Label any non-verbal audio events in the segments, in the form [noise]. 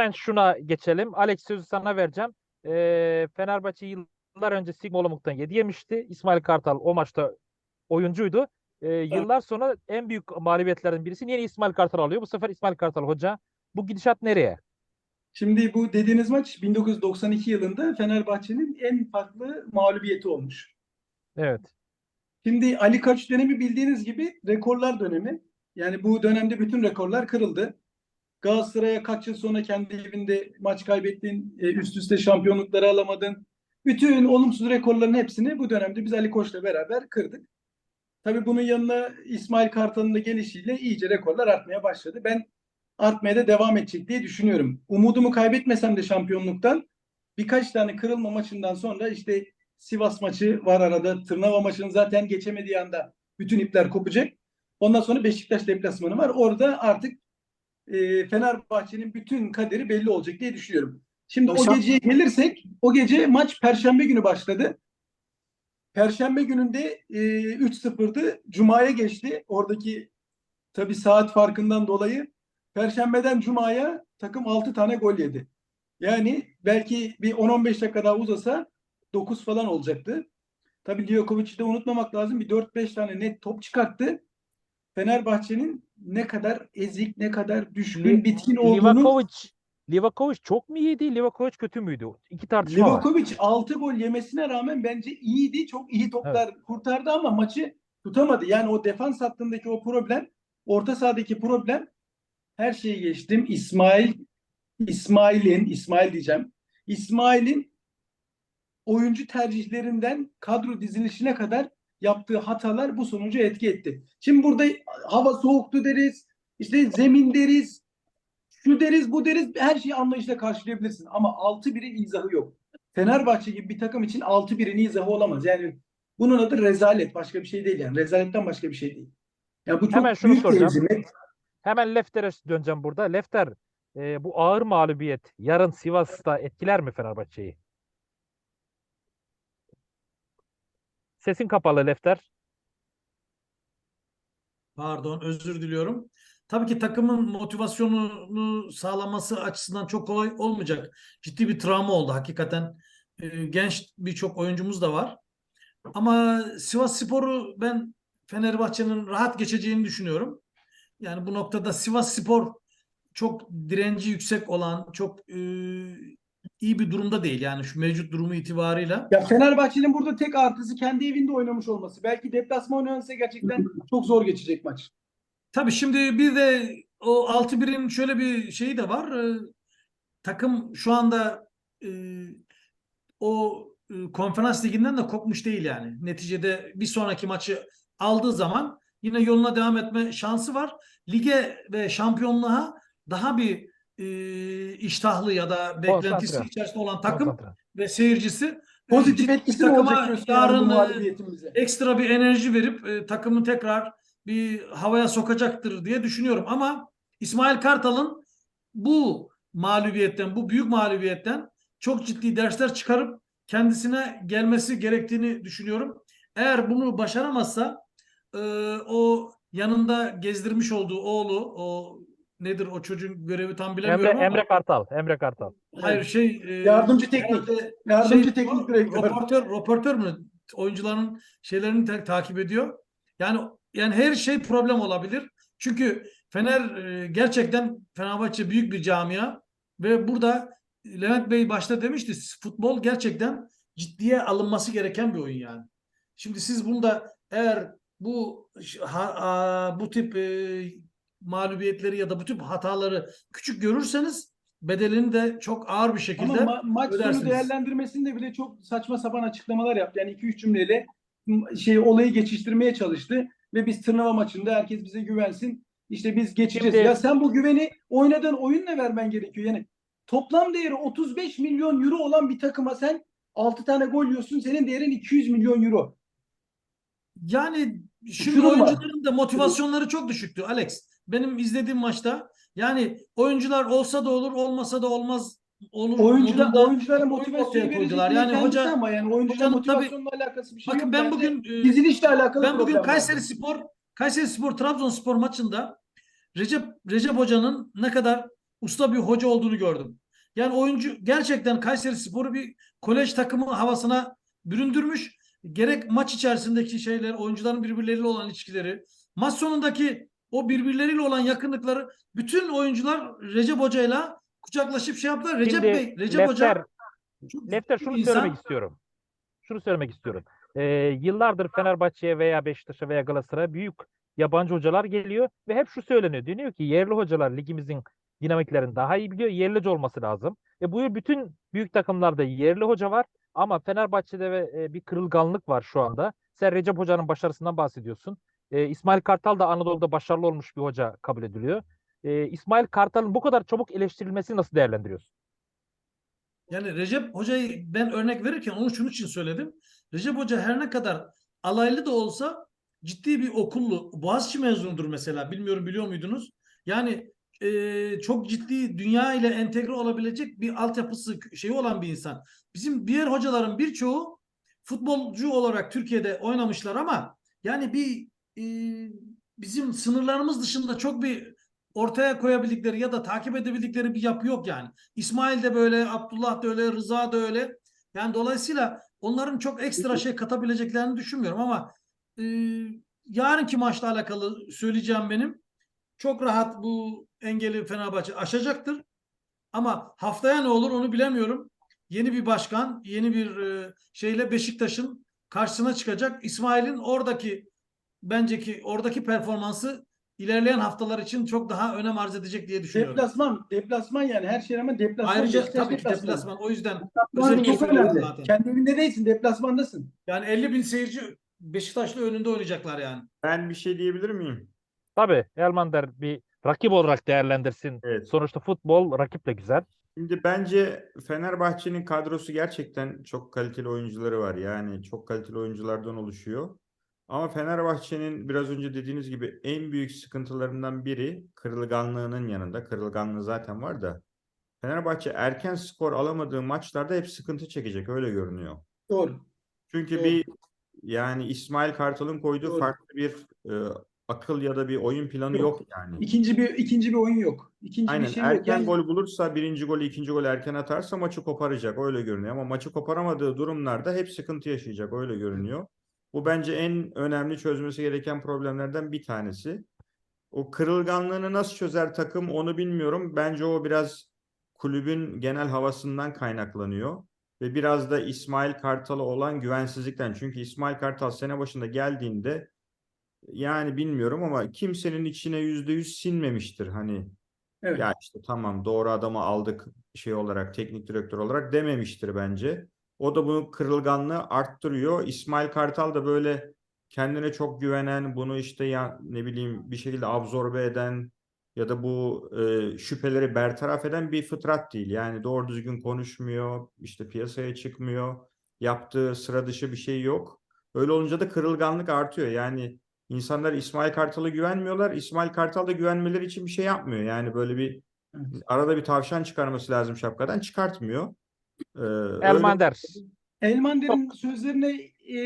hemen şuna geçelim. Alex sözü sana vereceğim. Ee, Fenerbahçe yıllar önce Sigma Olomouc'tan 7 yemişti. İsmail Kartal o maçta oyuncuydu. Ee, yıllar sonra en büyük mağlubiyetlerden birisi yine İsmail Kartal alıyor. Bu sefer İsmail Kartal hoca. Bu gidişat nereye? Şimdi bu dediğiniz maç 1992 yılında Fenerbahçe'nin en farklı mağlubiyeti olmuş. Evet. Şimdi Ali Koç dönemi bildiğiniz gibi rekorlar dönemi. Yani bu dönemde bütün rekorlar kırıldı. Galatasaray'a kaç yıl sonra kendi evinde maç kaybettin, e, üst üste şampiyonlukları alamadın. Bütün olumsuz rekorların hepsini bu dönemde biz Ali Koç'la beraber kırdık. Tabii bunun yanına İsmail Kartal'ın da gelişiyle iyice rekorlar artmaya başladı. Ben artmaya da devam edecek diye düşünüyorum. Umudumu kaybetmesem de şampiyonluktan birkaç tane kırılma maçından sonra işte Sivas maçı var arada. Tırnava maçını zaten geçemediği anda bütün ipler kopacak. Ondan sonra Beşiktaş deplasmanı var. Orada artık e, Fenerbahçe'nin bütün kaderi belli olacak diye düşünüyorum. Şimdi o Şamp- geceye gelirsek o gece maç Perşembe günü başladı. Perşembe gününde e, 3-0'dı. Cuma'ya geçti. Oradaki tabii saat farkından dolayı Perşembeden Cuma'ya takım 6 tane gol yedi. Yani belki bir 10-15 dakika daha uzasa 9 falan olacaktı. Tabii Livakovic'i de unutmamak lazım. Bir 4-5 tane net top çıkarttı. Fenerbahçe'nin ne kadar ezik, ne kadar düşkün, bitkin olduğunu Livakovic Livakovic çok mu iyiydi? Livakovic kötü müydü? İki tartışma var. Livakovic 6 gol yemesine rağmen bence iyiydi. Çok iyi toplar kurtardı ama maçı tutamadı. Yani o defans hattındaki o problem, orta sahadaki problem her şeyi geçtim. İsmail İsmail'in, İsmail diyeceğim. İsmail'in oyuncu tercihlerinden kadro dizilişine kadar yaptığı hatalar bu sonucu etki etti. Şimdi burada hava soğuktu deriz, işte zemin deriz, şu deriz, bu deriz, her şeyi anlayışla karşılayabilirsin. Ama 6-1'in izahı yok. Fenerbahçe gibi bir takım için 6-1'in izahı olamaz. Yani bunun adı rezalet, başka bir şey değil yani. Rezaletten başka bir şey değil. Yani bu çok Hemen şunu büyük soracağım. hezimet. Hemen Lefter'e döneceğim burada. Lefter e, bu ağır mağlubiyet yarın Sivas'ta etkiler mi Fenerbahçe'yi? Sesin kapalı Lefter. Pardon, özür diliyorum. Tabii ki takımın motivasyonunu sağlaması açısından çok kolay olmayacak. Ciddi bir travma oldu hakikaten. Ee, genç birçok oyuncumuz da var. Ama Sivas Spor'u ben Fenerbahçe'nin rahat geçeceğini düşünüyorum. Yani bu noktada Sivas Spor çok direnci yüksek olan, çok e, iyi bir durumda değil. Yani şu mevcut durumu itibarıyla. Ya Fenerbahçe'nin burada tek artısı kendi evinde oynamış olması. Belki deplasman oynanırsa gerçekten çok zor geçecek maç. Tabii şimdi bir de o 6-1'in şöyle bir şeyi de var. Ee, takım şu anda e, o e, konferans liginden de kopmuş değil yani. Neticede bir sonraki maçı aldığı zaman yine yoluna devam etme şansı var. Lige ve şampiyonluğa daha bir e, iştahlı ya da beklentisi Konsantre. içerisinde olan takım Konsantre. ve seyircisi Pozitif ciddi etkisi mi takıma olacak yarın bu e, mağlubiyetimize? ekstra bir enerji verip e, takımı tekrar bir havaya sokacaktır diye düşünüyorum. Ama İsmail Kartal'ın bu mağlubiyetten, bu büyük mağlubiyetten çok ciddi dersler çıkarıp kendisine gelmesi gerektiğini düşünüyorum. Eğer bunu başaramazsa e, o yanında gezdirmiş olduğu oğlu, o nedir o çocuğun görevi tam Emre, bilemiyorum ama Emre Kartal. Emre Kartal. hayır şey e, Yardımcı teknik. herhalde Yardımcı şey, teknik direktör. Röportör, röportör mü? Oyuncuların şeylerini ta- takip ediyor. Yani yani her şey problem olabilir. Çünkü Fener e, gerçekten Fenerbahçe büyük bir camia ve burada Levent Bey başta demişti futbol gerçekten ciddiye alınması gereken bir oyun yani. Şimdi siz bunda eğer bu ha- a- bu tip e, mağlubiyetleri ya da bu tip hataları küçük görürseniz bedelini de çok ağır bir Ama şekilde ma- maç sonu ödersiniz. değerlendirmesinde bile çok saçma sapan açıklamalar yaptı. Yani 2-3 cümleyle şey olayı geçiştirmeye çalıştı ve biz Tırnava maçında herkes bize güvensin. İşte biz geçeceğiz. Şimdi- Ya sen bu güveni oynadığın oyunla vermen gerekiyor. Yani toplam değeri 35 milyon euro olan bir takıma sen 6 tane gol yiyorsun. Senin değerin 200 milyon euro. Yani şimdi Şunu var. oyuncuların da motivasyonları çok düşüktü Alex. Benim izlediğim maçta yani oyuncular olsa da olur olmasa da olmaz olur. Oyuncular, modunda oyunculara oyun motivasyon koydular. yani hoca ama yani tabii- motivasyonla alakası bir şey bakın yok. ben bugün e, dizilişle alakalı ben bugün problem var. Kayseri Spor Kayseri Spor Trabzonspor maçında Recep Recep Hoca'nın ne kadar usta bir hoca olduğunu gördüm. Yani oyuncu gerçekten Kayseri Spor'u bir kolej takımı havasına büründürmüş. Gerek maç içerisindeki şeyler, oyuncuların birbirleriyle olan ilişkileri, maç sonundaki o birbirleriyle olan yakınlıkları bütün oyuncular Recep Hoca'yla kucaklaşıp şey yaptılar. Recep Şimdi Bey, Recep Lefter, Hoca Lefter şunu bir söylemek insan. istiyorum. Şunu söylemek istiyorum. Ee, yıllardır Fenerbahçe'ye veya Beşiktaş'a veya Galatasaray'a büyük yabancı hocalar geliyor ve hep şu söyleniyor. Deniyor ki yerli hocalar ligimizin dinamiklerini daha iyi biliyor. Yerlice olması lazım. E bu yıl bütün büyük takımlarda yerli hoca var ama Fenerbahçe'de ve e, bir kırılganlık var şu anda. Sen Recep Hoca'nın başarısından bahsediyorsun. E, İsmail Kartal da Anadolu'da başarılı olmuş bir hoca kabul ediliyor. E, İsmail Kartal'ın bu kadar çabuk eleştirilmesini nasıl değerlendiriyorsun? Yani Recep Hoca'yı ben örnek verirken onu şunun için söyledim. Recep Hoca her ne kadar alaylı da olsa ciddi bir okullu. Boğaziçi mezunudur mesela. Bilmiyorum biliyor muydunuz? Yani e, çok ciddi dünya ile entegre olabilecek bir altyapısı şeyi olan bir insan. Bizim diğer hocaların birçoğu futbolcu olarak Türkiye'de oynamışlar ama yani bir e, bizim sınırlarımız dışında çok bir ortaya koyabildikleri ya da takip edebildikleri bir yapı yok yani. İsmail de böyle, Abdullah da öyle, Rıza da öyle. Yani dolayısıyla onların çok ekstra şey katabileceklerini düşünmüyorum ama e, yarınki maçla alakalı söyleyeceğim benim. Çok rahat bu engeli Fenerbahçe aşacaktır. Ama haftaya ne olur onu bilemiyorum. Yeni bir başkan, yeni bir e, şeyle Beşiktaş'ın karşısına çıkacak. İsmail'in oradaki bence ki oradaki performansı ilerleyen haftalar için çok daha önem arz edecek diye düşünüyorum. Deplasman, deplasman yani her şey ama deplasman. Ayrıca tabii ki deplasman. O yüzden Deplasman özellikle çok önemli. zaten. Kendi evinde değilsin, deplasmandasın. Yani 50 bin seyirci Beşiktaş'la önünde oynayacaklar yani. Ben bir şey diyebilir miyim? Tabii Elmander bir rakip olarak değerlendirsin. Evet. Sonuçta futbol rakip de güzel. Şimdi bence Fenerbahçe'nin kadrosu gerçekten çok kaliteli oyuncuları var. Yani çok kaliteli oyunculardan oluşuyor. Ama Fenerbahçe'nin biraz önce dediğiniz gibi en büyük sıkıntılarından biri kırılganlığının yanında. Kırılganlığı zaten var da. Fenerbahçe erken skor alamadığı maçlarda hep sıkıntı çekecek öyle görünüyor. Doğru. Çünkü Doğru. bir yani İsmail Kartal'ın koyduğu Doğru. farklı bir e, akıl ya da bir oyun planı Yok. yok yani. İkinci bir ikinci bir oyun yok. İkinci Aynen bir şey yok. erken Yani gol bulursa birinci golü ikinci golü erken atarsa maçı koparacak öyle görünüyor ama maçı koparamadığı durumlarda hep sıkıntı yaşayacak öyle görünüyor. Bu bence en önemli çözmesi gereken problemlerden bir tanesi. O kırılganlığını nasıl çözer takım onu bilmiyorum. Bence o biraz kulübün genel havasından kaynaklanıyor. Ve biraz da İsmail Kartal'a olan güvensizlikten. Çünkü İsmail Kartal sene başında geldiğinde yani bilmiyorum ama kimsenin içine yüzde yüz sinmemiştir. Hani evet. ya işte tamam doğru adamı aldık şey olarak teknik direktör olarak dememiştir bence. O da bu kırılganlığı arttırıyor. İsmail Kartal da böyle kendine çok güvenen, bunu işte ya ne bileyim bir şekilde absorbe eden ya da bu e, şüpheleri bertaraf eden bir fıtrat değil. Yani doğru düzgün konuşmuyor, işte piyasaya çıkmıyor, yaptığı sıra dışı bir şey yok. Öyle olunca da kırılganlık artıyor. Yani insanlar İsmail Kartal'a güvenmiyorlar. İsmail Kartal da güvenmeleri için bir şey yapmıyor. Yani böyle bir arada bir tavşan çıkarması lazım şapkadan çıkartmıyor. Ee, öyle- Elmander. Elmander'in sözlerine e,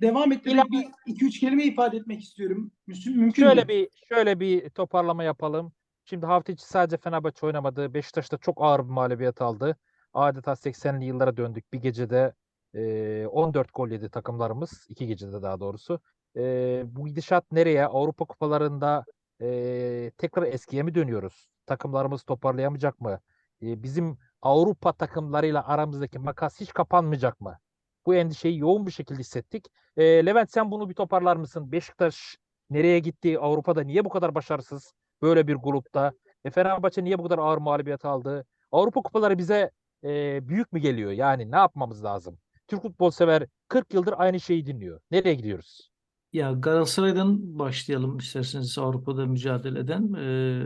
devam ettirerek bir iki üç kelime ifade etmek istiyorum. Mümkün, mümkün Şöyle mü? bir şöyle bir toparlama yapalım. Şimdi hafta içi sadece Fenerbahçe oynamadı. Beşiktaş da çok ağır bir mağlubiyet aldı. Adeta 80'li yıllara döndük. Bir gecede e, 14 gol yedi takımlarımız. iki gecede daha doğrusu. E, bu gidişat nereye? Avrupa kupalarında e, tekrar eskiye mi dönüyoruz? Takımlarımız toparlayamayacak mı? E, bizim Avrupa takımlarıyla aramızdaki makas hiç kapanmayacak mı? Bu endişeyi yoğun bir şekilde hissettik. E, Levent sen bunu bir toparlar mısın? Beşiktaş nereye gitti? Avrupa'da niye bu kadar başarısız? Böyle bir grupta. E, Fenerbahçe niye bu kadar ağır mağlubiyet aldı? Avrupa kupaları bize e, büyük mü geliyor? Yani ne yapmamız lazım? Türk futbol sever 40 yıldır aynı şeyi dinliyor. Nereye gidiyoruz? Ya Galatasaray'dan başlayalım isterseniz Avrupa'da mücadele eden. Ee,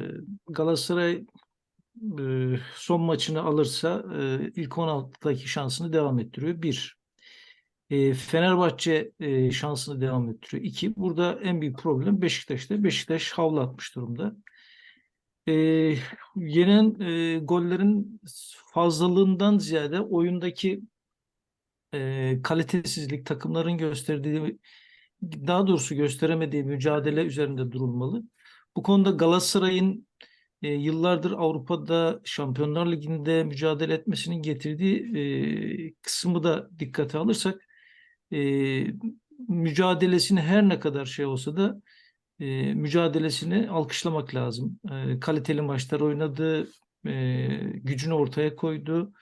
Galatasaray son maçını alırsa e, ilk 16'daki şansını devam ettiriyor. Bir. Fenerbahçe şansını devam ettiriyor. İki. Burada en büyük problem Beşiktaş'ta. Beşiktaş havlu atmış durumda. Yenen gollerin fazlalığından ziyade oyundaki kalitesizlik, takımların gösterdiği daha doğrusu gösteremediği mücadele üzerinde durulmalı. Bu konuda Galatasaray'ın e, yıllardır Avrupa'da Şampiyonlar Ligi'nde mücadele etmesinin getirdiği e, kısmı da dikkate alırsak e, mücadelesini her ne kadar şey olsa da e, mücadelesini alkışlamak lazım. E, kaliteli maçlar oynadı, e, gücünü ortaya koydu.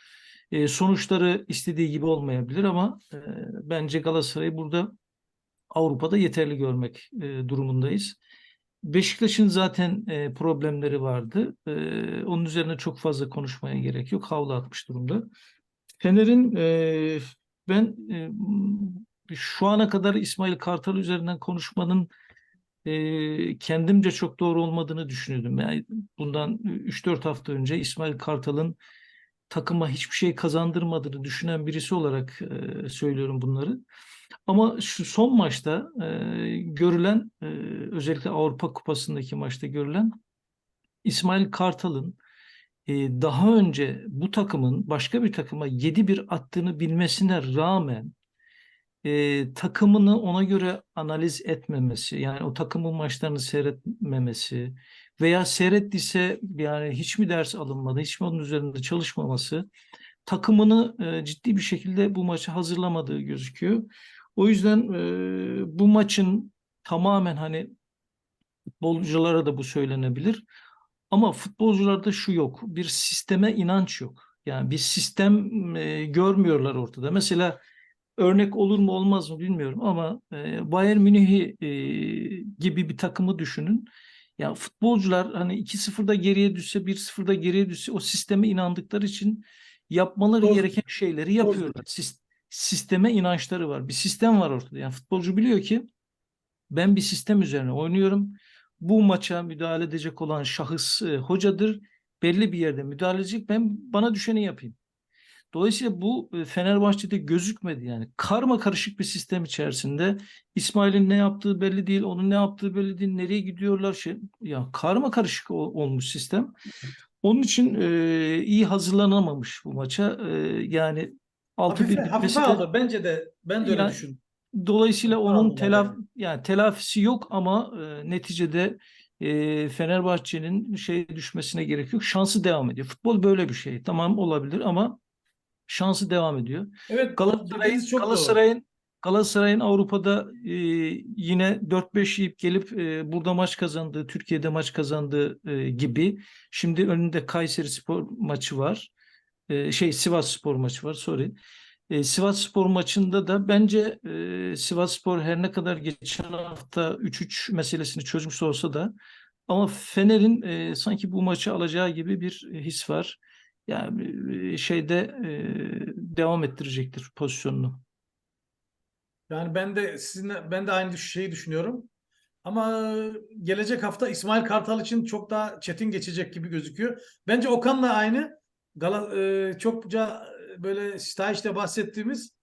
E, sonuçları istediği gibi olmayabilir ama e, bence Galatasaray'ı burada Avrupa'da yeterli görmek e, durumundayız. Beşiktaş'ın zaten e, problemleri vardı. E, onun üzerine çok fazla konuşmaya gerek yok. Havlu atmış durumda. Fener'in e, ben e, şu ana kadar İsmail Kartal üzerinden konuşmanın e, kendimce çok doğru olmadığını düşünüyordum. Yani bundan 3-4 hafta önce İsmail Kartal'ın takıma hiçbir şey kazandırmadığını düşünen birisi olarak e, söylüyorum bunları. Ama şu son maçta e, görülen e, özellikle Avrupa Kupası'ndaki maçta görülen İsmail Kartal'ın e, daha önce bu takımın başka bir takıma 7-1 attığını bilmesine rağmen e, takımını ona göre analiz etmemesi, yani o takımın maçlarını seyretmemesi veya seyrettiyse yani hiç mi ders alınmadı, hiç mi onun üzerinde çalışmaması takımını e, ciddi bir şekilde bu maça hazırlamadığı gözüküyor. O yüzden e, bu maçın tamamen hani futbolculara da bu söylenebilir. Ama futbolcularda şu yok. Bir sisteme inanç yok. Yani bir sistem e, görmüyorlar ortada. Mesela örnek olur mu olmaz mı bilmiyorum ama e, Bayern Münih'i e, gibi bir takımı düşünün. Ya futbolcular hani 2-0'da geriye düşse 1-0'da geriye düşse o sisteme inandıkları için yapmaları Doğru. gereken şeyleri yapıyorlar. Sis- sisteme inançları var. Bir sistem var ortada. Yani futbolcu biliyor ki ben bir sistem üzerine oynuyorum. Bu maça müdahale edecek olan şahıs e, hocadır. Belli bir yerde müdahale edecek. Ben bana düşeni yapayım. Dolayısıyla bu e, Fenerbahçe'de gözükmedi yani. Karma karışık bir sistem içerisinde İsmail'in ne yaptığı belli değil, onun ne yaptığı belli değil, nereye gidiyorlar şey ya karma karışık ol- olmuş sistem. Onun için e, iyi hazırlanamamış bu maça. E, yani 6-1 Hafife, bitmesi hafife de- aldı. Bence de ben de öyle Yani- düşünüyorum. Dolayısıyla Hafife onun aldılar telaf yani. yani telafisi yok ama e, neticede e, Fenerbahçe'nin şey düşmesine gerek yok. Şansı devam ediyor. Futbol böyle bir şey. Tamam olabilir ama şansı devam ediyor. Evet, Galatasaray'ın dediğiniz çok doğru. Galatasaray'ın Galatasaray'ın Avrupa'da e, yine 4-5 yiyip gelip e, burada maç kazandığı, Türkiye'de maç kazandığı e, gibi şimdi önünde Kayseri Spor maçı var. E, şey Sivas Spor maçı var. Sorry. E, Sivas Spor maçında da bence e, Sivas Spor her ne kadar geçen hafta 3-3 meselesini çözmüş olsa da ama Fener'in e, sanki bu maçı alacağı gibi bir his var. Yani e, şeyde devam ettirecektir pozisyonunu. Yani ben de sizinle ben de aynı şeyi düşünüyorum. Ama gelecek hafta İsmail Kartal için çok daha çetin geçecek gibi gözüküyor. Bence Okan'la aynı. Gala, e, çokça böyle Staj'da bahsettiğimiz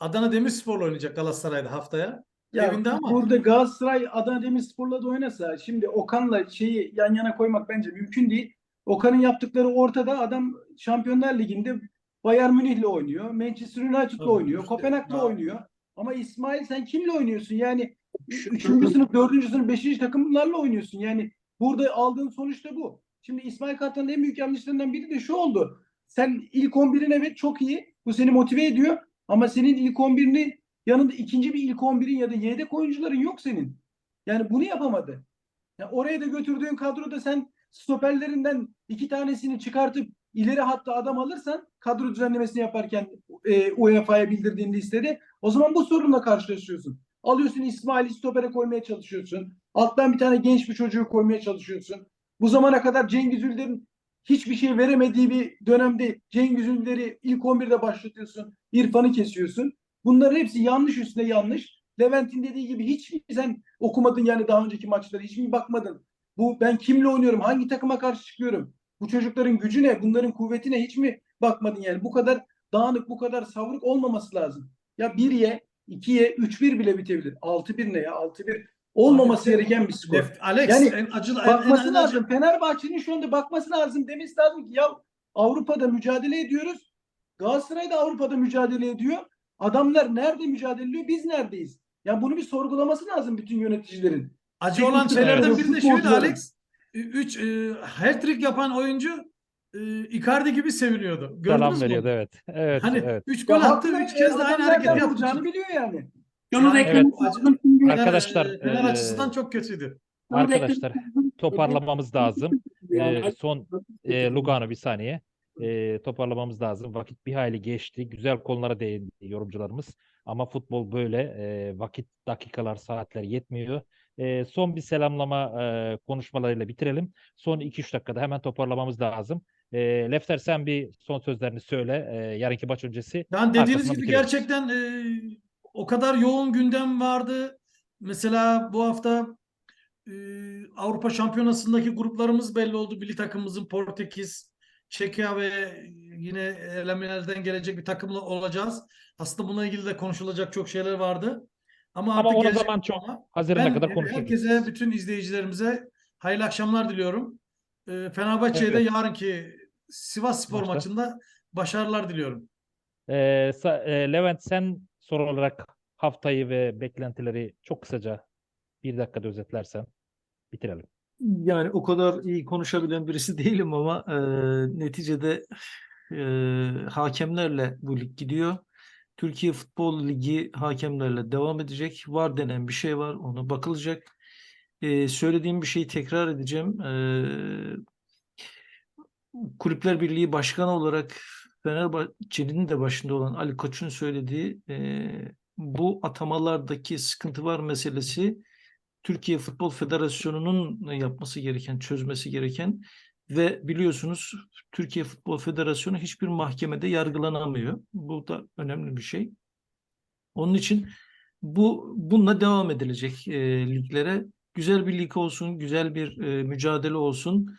Adana Demirspor'la oynayacak Galatasaray'da haftaya. Ya Evinde ama. burada Galatasaray Adana Demirspor'la da oynasa şimdi Okan'la şeyi yan yana koymak bence mümkün değil. Okan'ın yaptıkları ortada adam Şampiyonlar Ligi'nde Bayern Münih'le oynuyor. Manchester United'la oynuyor. işte, Kopenhag'la oynuyor. Ama İsmail sen kimle oynuyorsun? Yani üç- üçüncü [laughs] sınıf, dördüncü sınıf, beşinci takımlarla oynuyorsun. Yani burada aldığın sonuç da bu. Şimdi İsmail Kartal'ın en büyük yanlışlarından biri de şu oldu. Sen ilk 11'in evet çok iyi. Bu seni motive ediyor. Ama senin ilk 11'ini yanında ikinci bir ilk 11'in ya da yedek oyuncuların yok senin. Yani bunu yapamadı. Ya oraya da götürdüğün kadroda sen stoperlerinden iki tanesini çıkartıp ileri hatta adam alırsan kadro düzenlemesini yaparken e, UEFA'ya bildirdiğin listede o zaman bu sorunla karşılaşıyorsun. Alıyorsun İsmail'i stopere koymaya çalışıyorsun. Alttan bir tane genç bir çocuğu koymaya çalışıyorsun. Bu zamana kadar Cengiz Ülder'in hiçbir şey veremediği bir dönemde Cengiz Ülder'i ilk 11'de başlatıyorsun. İrfan'ı kesiyorsun. Bunların hepsi yanlış üstüne yanlış. Levent'in dediği gibi hiç mi sen okumadın yani daha önceki maçları? Hiç mi bakmadın? Bu ben kimle oynuyorum? Hangi takıma karşı çıkıyorum? Bu çocukların gücü ne? Bunların kuvvetine hiç mi bakmadın yani? Bu kadar dağınık, bu kadar savruk olmaması lazım. Ya 1'ye, 2'ye, 3-1 bile bitebilir. 6-1 ne ya? 6-1 olmaması gereken bir skor. Def- Alex Yani en acılı en- Bakması en, en lazım. Fenerbahçe'nin şu anda bakması lazım. Demesi lazım ki ya Avrupa'da mücadele ediyoruz. Galatasaray da Avrupa'da mücadele ediyor. Adamlar nerede mücadele ediyor? Biz neredeyiz? Ya bunu bir sorgulaması lazım bütün yöneticilerin. acı olan şeylerden biri de şuydu futbolcuların. Alex. 3 e, hat-trick yapan oyuncu e, Icardi gibi seviniyordu. Gördünüz Selam mü? veriyordu evet. Evet, Hani evet. 3 gol Ya attı, haklı, 3 kez de adam aynı hareketi yaptı. vuracağını biliyor yani. Onun Yani reklamı evet. lazım şimdi. Arkadaşlar, e, Fener e, açısından çok kötüydü. Arkadaşlar toparlamamız lazım. [laughs] Yani Ee, son e, Lugano bir saniye. Ee, toparlamamız lazım. Vakit bir hayli geçti. Güzel konulara değindi yorumcularımız. Ama futbol böyle. e, vakit, dakikalar, saatler yetmiyor. E, son bir selamlama e, konuşmalarıyla bitirelim. Son 2-3 dakikada hemen toparlamamız lazım. E, Lefter sen bir son sözlerini söyle. E, yarınki maç öncesi. Yani dediğiniz gibi bitiririz. gerçekten e, o kadar yoğun gündem vardı. Mesela bu hafta e, Avrupa Şampiyonası'ndaki gruplarımız belli oldu. Milli takımımızın Portekiz, Çekya ve yine elemelerden gelecek bir takımla olacağız. Aslında bununla ilgili de konuşulacak çok şeyler vardı. Ama Ama artık gelecek zaman çok Haziran'a ben kadar konuşuruz. herkese, bütün izleyicilerimize hayırlı akşamlar diliyorum. E, Fenerbahçe'ye de Evet. yarınki Sivas Spor Maçta. maçında başarılar diliyorum. E, e, Levent sen son olarak haftayı ve beklentileri çok kısaca bir dakikada özetlersen bitirelim. Yani o kadar iyi konuşabilen birisi [laughs] değilim ama e, neticede e, hakemlerle bu lig gidiyor. Türkiye Futbol Ligi hakemlerle devam edecek. Var denen bir şey var, ona bakılacak. E, söylediğim bir şeyi tekrar edeceğim. E, Kulüpler Birliği Başkanı olarak Fenerbahçe'nin de başında olan Ali Koç'un söylediği e, bu atamalardaki sıkıntı var meselesi Türkiye Futbol Federasyonu'nun yapması gereken, çözmesi gereken ve biliyorsunuz Türkiye Futbol Federasyonu hiçbir mahkemede yargılanamıyor. Bu da önemli bir şey. Onun için bu bununla devam edilecek e, liglere. Güzel bir lig olsun, güzel bir e, mücadele olsun.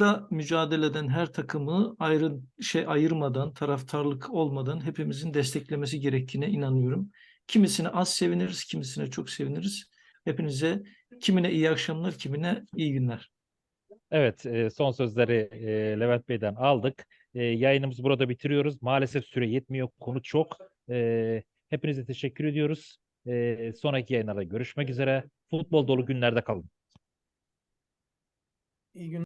Avrupa'da mücadele eden her takımı ayrı şey ayırmadan, taraftarlık olmadan hepimizin desteklemesi gerektiğine inanıyorum. Kimisine az seviniriz, kimisine çok seviniriz. Hepinize kimine iyi akşamlar, kimine iyi günler. Evet, e, son sözleri e, Levent Bey'den aldık. E, yayınımızı burada bitiriyoruz. Maalesef süre yetmiyor, konu çok. Hepinize teşekkür ediyoruz. Sonraki yayınlarda görüşmek üzere. Futbol dolu günlerde kalın. İyi günler.